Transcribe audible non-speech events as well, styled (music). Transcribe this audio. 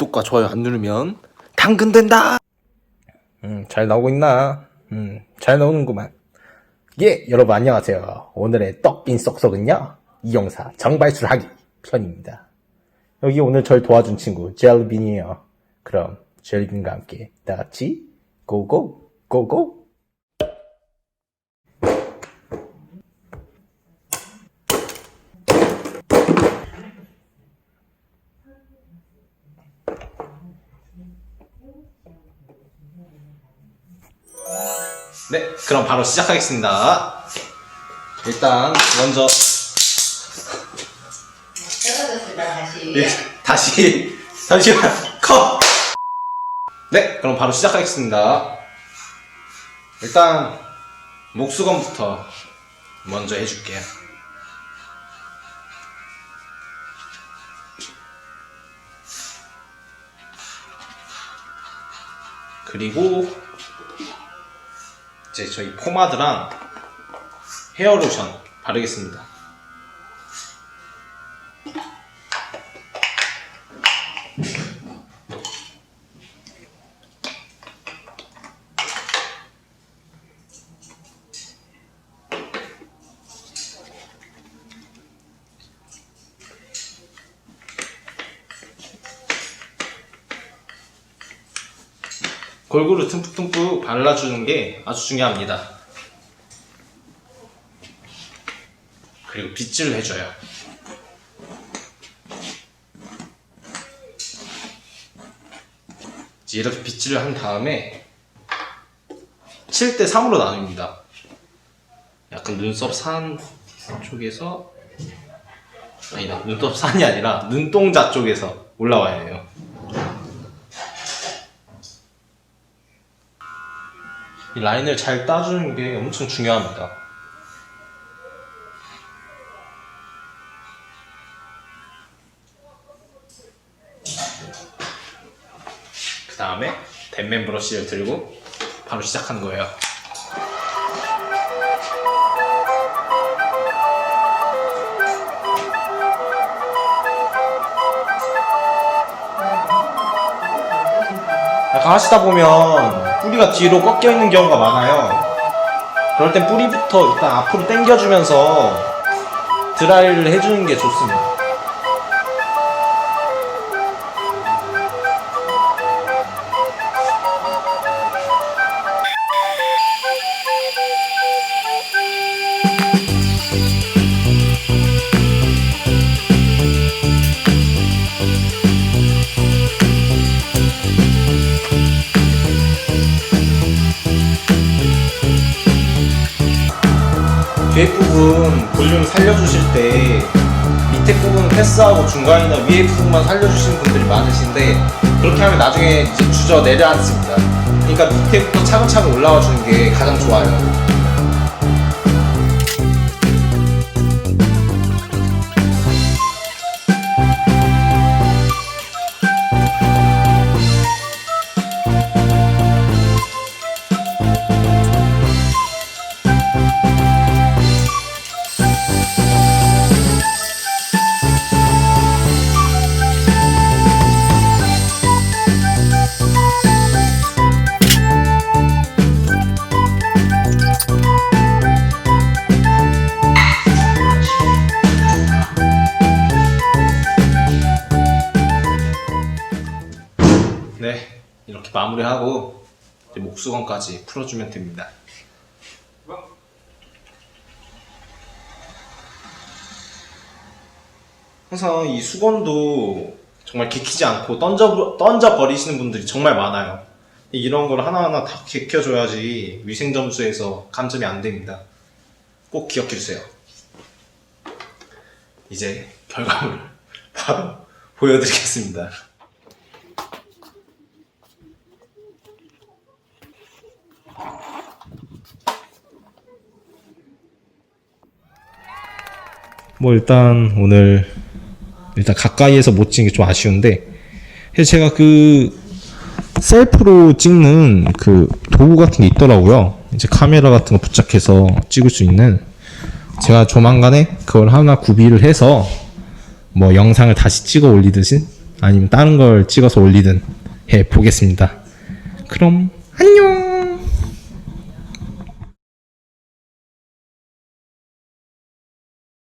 구독과 좋아요 안 누르면 당근된다. 음, 잘 나오고 있나? 음, 잘 나오는구만. 예, 여러분 안녕하세요. 오늘의 떡빈 썩썩은요, 이영사 정발술하기 편입니다. 여기 오늘 절 도와준 친구 젤빈이에요. 그럼 젤빈과 함께 다 같이 고고 고고. 네, 그럼 바로 시작하겠습니다. 일단 먼저 떨어졌을까 다시 예, 다시 잠시만 컷. 네, 그럼 바로 시작하겠습니다. 일단 목수건부터 먼저 해줄게요. 그리고 이제 저희 포마드랑 헤어 로션 바르겠습니다. 골고루 듬뿍듬뿍 발라주는 게 아주 중요합니다. 그리고 빗질을 해줘요. 이렇게 빗질을 한 다음에 7대 3으로 나눕니다. 약간 눈썹 산 쪽에서 아니다 눈썹 산이 아니라 눈동자 쪽에서 올라와야 해요. 이 라인을 잘 따주는 게 엄청 중요합니다. 그 다음에 댄맨 브러쉬를 들고 바로 시작하는 거예요. 약간 하시다 보면 뿌리가 뒤로 꺾여 있는 경우가 많아요. 그럴 땐 뿌리부터 일단 앞으로 당겨주면서 드라이를 해주는 게 좋습니다. 뒤에 부분 볼륨 살려주실 때 밑에 부분 패스하고 중간이나 위에 부분만 살려주시는 분들이 많으신데 그렇게 하면 나중에 주저 내려앉습니다. 그러니까 밑에부터 차근차근 올라와 주는 게 가장 좋아요. 이렇게 마무리하고 목수건까지 풀어주면 됩니다. 항상 이 수건도 정말 개키지 않고 던져, 던져 버리시는 분들이 정말 많아요. 이런 걸 하나하나 다 개켜줘야지 위생점수에서 감점이 안 됩니다. 꼭 기억해 주세요. 이제 결과물을 (laughs) 바로 보여드리겠습니다. 뭐 일단 오늘 일단 가까이에서 못 찍는 게좀 아쉬운데 그래서 제가 그 셀프로 찍는 그 도구 같은 게 있더라고요. 이제 카메라 같은 거 부착해서 찍을 수 있는 제가 조만간에 그걸 하나 구비를 해서 뭐 영상을 다시 찍어 올리듯이 아니면 다른 걸 찍어서 올리든 해 보겠습니다. 그럼 안녕!